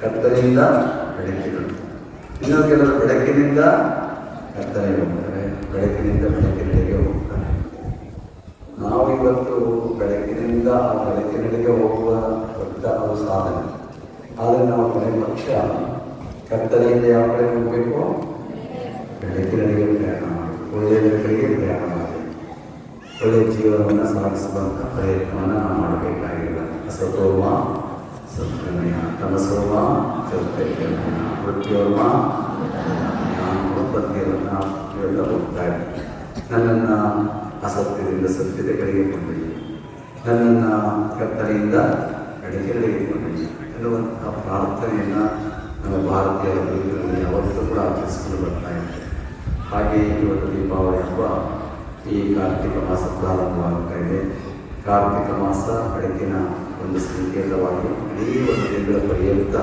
ಕತ್ತಲೆಯಿಂದ ಬೆಳಕಿನ ಇನ್ನೂ ಕೆಲವರು ಬೆಳಕಿನಿಂದ ಕತ್ತಲೆ ಹೋಗ್ತಾರೆ. ಬೆಳಕಿನಿಂದ ಬೆಳಕಿನೆಡೆಗೆ ಹೋಗ್ತಾರೆ. ನಾವು ಇವತ್ತು ಬೆಳಕಿನಿಂದ ಆ ಬೆಳಕಿನೆಡೆಗೆ ಹೋಗುವ ದೊಡ್ಡ ಅದು ಸಾಧನೆ. ಆದರೆ ನಾವು ಕೊನೆ ಪಕ್ಷ ಕತ್ತಲೆಯಿಂದ ಯಾವ ಕಡೆ ಹೋಗಬೇಕು? ಬೆಳಕಿನಡೆಗೆ ಪ್ರಯಾಣ ಮಾಡಬೇಕು. ಒಳ್ಳೆಯ ಕಡೆಗೆ ಪ್ರಯಾಣ ಮಾಡಬೇಕು. ಒಳ್ಳೆಯ ಜೀವನವನ್ನು ಸಾಗಿಸುವಂಥ ಪ್ರಯತ್ನವನ್ನು ನಾವು ಮಾಡಬೇಕಾಗಿಲ್ಲ ಅಸತೋಮ ಸತ್ಯಮಯ ತಮಸೋಮ, ಚೌತೈಕಮಯ ಮೃತ್ಯೋರ್ಮ ಉತ್ಪತ್ತಿಯನ್ನು ಇವೆಲ್ಲ ಹೋಗ್ತಾ ಇದ್ದಾರೆ ನನ್ನನ್ನು ಅಸತ್ಯದಿಂದ ಸತ್ಯತೆ ಕಡೆಗೆ ನನ್ನನ್ನು ಕತ್ತಲೆಯಿಂದ ಬೆಳಕಿನೆಡೆಗೆ ಕೊಂಡೊಯ್ಯಿ. ಎನ್ನುವಂತಹ ನಮ್ಮ ಭಾರತೀಯ ಯಾವತ್ತೂ ಕೂಡ ಬರ್ತಾ ಇದ್ದೇವೆ ಹಾಗೆ ಇವತ್ತು ದೀಪಾವಳಿ ಹಬ್ಬ ಈ ಕಾರ್ತಿಕ ಮಾಸ ಪ್ರಾರಂಭವಾಗ್ತಾ ಇದೆ. ಕಾರ್ತಿಕ ಮಾಸ ಬೆಳಕಿನ ಒಂದು ಸಂಕೇತವಾಗಿ ಇಡೀ ಒಂದು ತಿಂಗಳ ಪರ್ಯಂತ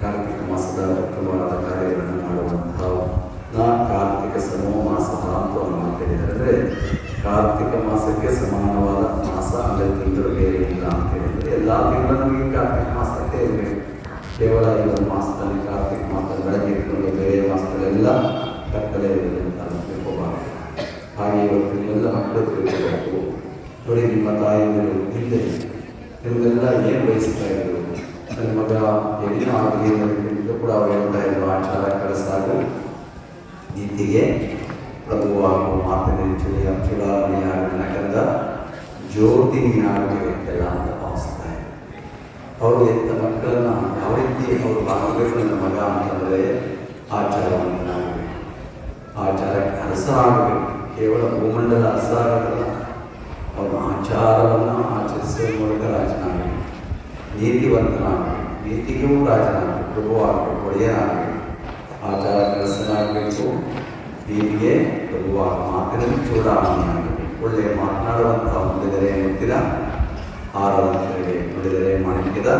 ಕಾರ್ತಿಕ ಮಾಸದ ಉತ್ತಮವಾದ ಕಾರ್ಯಗಳನ್ನು ಮಾಡುವಂತಹ ಕಾರ್ತಿಕ ಸಮೂಹ ಮಾಸ ಅಂತ ನಾವು ಹೇಳಿದರೆ ಕಾರ್ತಿಕ ಮಾಸಕ್ಕೆ ಸಮಾನವಾದ ಮಾಸ ಅಂದರೆ ತಿಂಗಳು ಬೇರೆ ಇಲ್ಲ ಅಂತ ಹೇಳಿದರೆ ಎಲ್ಲ ತಿಂಗಳು ನಮಗೆ ಕಾರ್ತಿಕ ಮಾಸಕ್ಕೆ ಕೇವಲ ಈ ಒಂದು ಮಾಸದಲ್ಲಿ ಕಾರ್ತಿಕ ಮಾಸ ಬೆಳಗ್ಗೆ ಇಟ್ಕೊಂಡು ಬೇರೆ ಮಾಸಗಳೆಲ್ಲ ಕತ್ತಲೆ ಇರುತ್ತೆ ಅಂತ ತಿಳ್ಕೋಬಾರ್ದು ಹಾಗೆ ಇವತ್ತು ಎಲ್ಲ ಮಕ್ಕಳು ತಿಳ್ಕೋಬೇಕು ನೋಡಿ ನಿಮ್ಮ ತಾಯಿಯಂದಿರು ಹಿಂದೆ ನಿಮಗೆಲ್ಲ ಏನು ಬಯಸ್ತಾ ಇದ್ರು ನನ್ನ ಮಗ ಏನೋ ಆಗಲಿ ಅಂತ ಕೂಡ ಅವ್ರು ಹೇಳ್ತಾ ಇದ್ರು ಆಚಾರ ಕಳಸಾಗು ನೀತಿಗೆ ಪ್ರಭುವಾಗುವ ಮಾತಿನ ಚಳಿ ಚುಡಾವಣೆಯಾಗ ನನಗಂದ ಜ್ಯೋತಿ ನೀನಾಗಬೇಕಲ್ಲ ಅಂತ ಭಾವಿಸ್ತಾ ಇದ್ರು ಅವರು ಎತ್ತ ಮಕ್ಕಳನ್ನ ಯಾವ ರೀತಿ ಅವರು ಆಗಬೇಕು ನನ್ನ ಮಗ ಅಂತಂದರೆ ಆಚಾರವನ್ನು ಆಚಾರಕ್ಕೆ ಅರಸ ಆಗಬೇಕು ಕೇವಲ ಭೂಮಂಡಲ ಆಗೋದಲ್ಲ ಅವನು ಆಚಾರವನ್ನು ಆಚರಿಸುವ ಮೂಲಕ ರಾಜನಾಗಬೇಕು ನೀತಿವಂತನಾಗಬೇಕು ನೀತಿಗೂ ರಾಜನಾಗಬೇಕು ಪ್ರಭುವಾಗಬೇಕು ಒಡೆಯನಾಗಬೇಕು ಆಚಾರ ಕೆಲಸನಾಗಬೇಕು ನೀತಿಗೆ ಪ್ರಭುವಾಗ ಮಾತಿನಲ್ಲಿ ಚೂಡಾವಣೆಯಾಗಬೇಕು ಒಳ್ಳೆಯ ಮಾತನಾಡುವಂತಹ ಮುಂದಿದರೆ ಮುತ್ತಿನ ಆರಾಧನೆಗೆ ನುಡಿದರೆ ಮಾಣಿಕ್ಯದ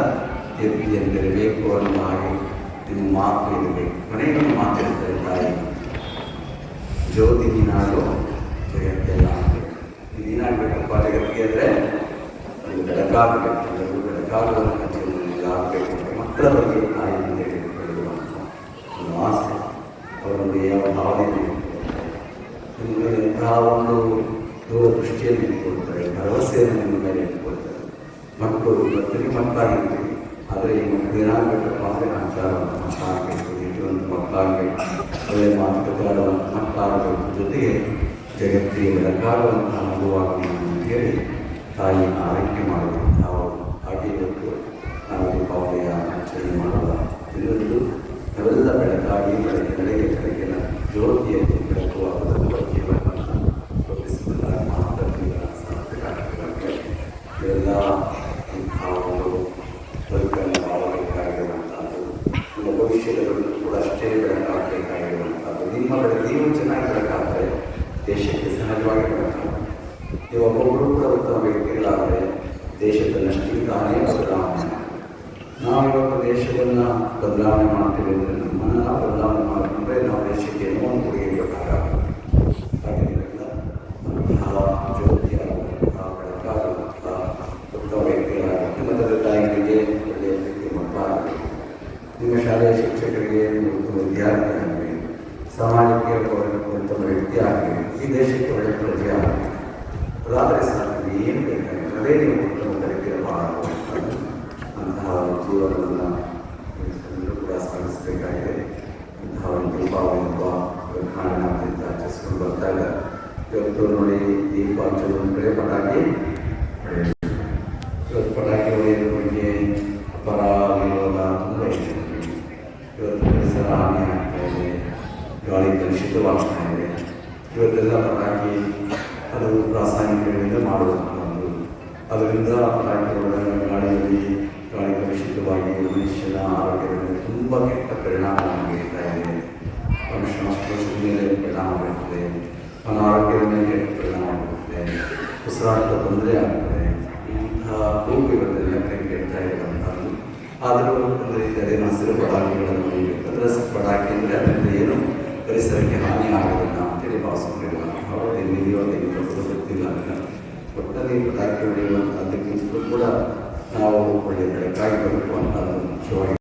ಎಂದಿರಬೇಕು ಅನ್ನುವ ಹಾಗೆ ನಿಮ್ಮ ಮಾತು ಇರಬೇಕು ಕೊನೆಗೊಂದು ಮಾತಿರುತ್ತದೆ ತಾಯಿ ಜ್ಯೋತಿ ನೀನಾಡು ಜಗತ್ತೆಲ್ಲ ಆಗಬೇಕು ನೀನಾಗಬೇಕಪ್ಪ ಜಗತ್ತಿಗೆ ಅಂದರೆ ಒಂದು ಬೆಳಕಾಗಬೇಕು ಎಲ್ಲರೂ ಬೆಳಕಾಗುವಂಥ ಜೀವನದಲ್ಲಿ ಆಗಬೇಕು ಅಂತ ಮಕ್ಕಳ ಬಗ್ಗೆ ತಾಯಿ ಮುಂದೆ ಹೇಳಿಕೊಳ್ಳುವಂಥ ಒಂದು ಆಸೆ ಅವರೊಂದು ಯಾವ ಭಾವನೆ ನಿಮಗೆ ಎಂತಹ ಒಂದು ದೂರದೃಷ್ಟಿಯನ್ನು ಇಟ್ಕೊಳ್ತಾರೆ ಭರವಸೆಯನ್ನು ನಿಮ್ಮ ಮೇಲೆ ಇಟ್ಕೊಳ್ತಾರೆ ಮಕ್ಕಳು ಇವತ್ತಿಗೆ ಮಕ್ಕಳಾಗಿರ್ತೀವಿ ಆದರೆ ಈ ಮಕ್ಕಳು ಏನಾಗಬೇಕಪ್ಪ ಅಂದರೆ ಆಚಾರವಂತ ಮಕ್ಕಳಾಗಬೇಕು ನೀತಿವಂತ ಮಕ್ಕಳಾಗಬೇಕು ಒಳ್ಳೆಯ ಮಾತುಕತೆ ಆಡುವಂಥ ಮಕ್ಕಳಾಗಬೇಕು ಜೊತೆಗೆ ಜಗತ್ತಿಗೆ ಬೆಳಕಾಗುವಂತಹ ಅಂತ ಹೇಳಿ ತಾಯಿ ಆರೈಕೆ ಮಾಡಿದ್ರು. ನಾವು ಹಾಗೆ ಇವತ್ತು ನಾವು ದೀಪಾವಳಿಯ ಆಚರಣೆ ಮಾಡುವ ಇದೊಂದು ನಾವೆಲ್ಲ ಬೆಳಕಾಗಿ ಬೆಳಗ್ಗೆ ಒಂದು ಬದುಕನ್ನು ಬಾಳಬೇಕಾಗಿರುವಂಥದ್ದು ನಿಮ್ಮ ಭವಿಷ್ಯದಲ್ಲೂ ಕೂಡ ಅಷ್ಟೇ ಬೆಳಕಾಗಬೇಕಾಗಿರುವಂಥದ್ದು ನಿಮ್ಮ ಬೆಳಕು ನೀವು ಚೆನ್ನಾಗಿ ದೇಶದ ನಷ್ಟಿಗೆ ತಾನೇ ಬದಲಾವಣೆ ನಾವಿರೋ ದೇಶವನ್ನು ಬದಲಾವಣೆ ಮಾಡ್ತೀವಿ ಅಂದರೆ ನಮ್ಮನ್ನು ಬದಲಾವಣೆ ಮಾಡಿಕೊಂಡ್ರೆ ನಾವು ದೇಶಕ್ಕೆ ಏನೋ ಒಂದು ಕೊಡುಗೆ ಕೊಟ್ಟಾಗುತ್ತೆ ಹಾಗೆ ನೀವೆಲ್ಲ ಅಂತಹ ಒಳ್ಳೆಯ ವ್ಯಕ್ತಿ ನಿಮ್ಮ ಶಾಲೆಯ ಶಿಕ್ಷಕರಿಗೆ ಒಂದು ವಿದ್ಯಾರ್ಥಿ ಆಗಲಿ ಸಮಾಜಕ್ಕೆ ಉತ್ತಮ ವ್ಯಕ್ತಿ ಆಗಲಿ, ಈ ದೇಶಕ್ಕೆ ಒಳ್ಳೆ ಪ್ರಜೆ ಆಗಲಿ ಅದಾದರೆ ಸಾಕು ಏನು ಬೇಕಾಗಿಲ್ಲ ಅದೇ ನೀವು ಉತ್ತಮ ತರಬೇತಿ ಮಾಡಬಹುದು ಅಂತಹ ಒಂದು ಜೀವನವನ್ನು ಎಲ್ಲರೂ ಕೂಡ ಸಾಗಿಸಬೇಕಾಗಿದೆ ಅಂತಹ ಒಂದು ದೀಪಾವಳಿ ಹಬ್ಬ ಕಾರಣದಿಂದ ಇದ್ದಾರೆ ಇವತ್ತು ನೋಡಿ ದೀಪ ಹಚ್ಚೋದೊಂದು ಕಡೆ ಪಟಾಕಿ ಇವತ್ತು ಪಟಾಕಿ ಹೊಡೆಯೋದ್ರ ಬಗ್ಗೆ ಅಪರ ವಿರೋಧ ತುಂಬ ಇಷ್ಟ ಇವತ್ತು ಪರಿಸರ ಹಾನಿ ಆಗ್ತಾ ಇದೆ. ಗಾಳಿ ಕಲುಷಿತವಾಗ್ತಾ ಇದೆ. ಇವತ್ತೆಲ್ಲ ಪಟಾಕಿ ಅದು ರಾಸಾಯನಿಕಗಳಿಂದ ಮಾಡುವಂಥದ್ದು ಅದರಿಂದ ಪಟಾಕಿ ಹೊಡೆದಾಗ ಗಾಳಿಯಲ್ಲಿ ಗಾಳಿ ಕಲುಷಿತವಾಗಿ ಮನುಷ್ಯನ ಆರೋಗ್ಯದ ಮೇಲೆ ತುಂಬ ಕೆಟ್ಟ ಪರಿಣಾಮವನ್ನು ಬೀರ್ತಾ ಇದೆ ಮನುಷ್ಯನ ಶ್ವಾಸದ ಮೇಲೆ ಪರಿಣಾಮ ಬೀರ್ತದೆ ಅವನ ಆರೋಗ್ಯದ ಮೇಲೆ ಕೆಟ್ಟ ಪರಿಣಾಮ ಬೀರ್ತದೆ ಉಸಿರಾಟದ ತೊಂದರೆ ಆಗ್ತದೆ. ಇಂಥ ರೋಗಗಳೆಲ್ಲ ಕೆಡ್ತಾ ಇರುವಂಥದ್ದು. ಆದರೂ ಒಂದು ರೀತಿಯಲ್ಲಿ ಹಸಿರು ಪಟಾಕಿಗಳನ್ನು ಹೊಡೆಯಬೇಕು ಅದರ ಪಟಾಕಿ ಅಂದರೆ ಅದರಿಂದ ಏನು ಪರಿಸರಕ್ಕೆ ಹಾನಿ ಆಗೋದಿಲ್ಲ ಅಂತೇಳಿ ಭಾವಿಸ್ಕೊಂಡಿಲ್ಲ ಅವರು ಎಲ್ಲಿದೆಯೋ ಎಲ್ಲಿದೆಯೋ ಗೊತ್ತಿಲ್ಲ ಅದನ್ನು ಒಟ್ಟಲ್ಲಿ ಪಟಾಕಿ ಹೊಡೆಯುವಂಥದ್ದಕ್ಕಿಂತಲೂ ಕೂಡ ನಾವು ಒಳ್ಳೆಯ ಬೆಳಕಾಗಿ ಬರಬೇಕು ಅಂತ ಮುಖ್ಯವಾಗಿ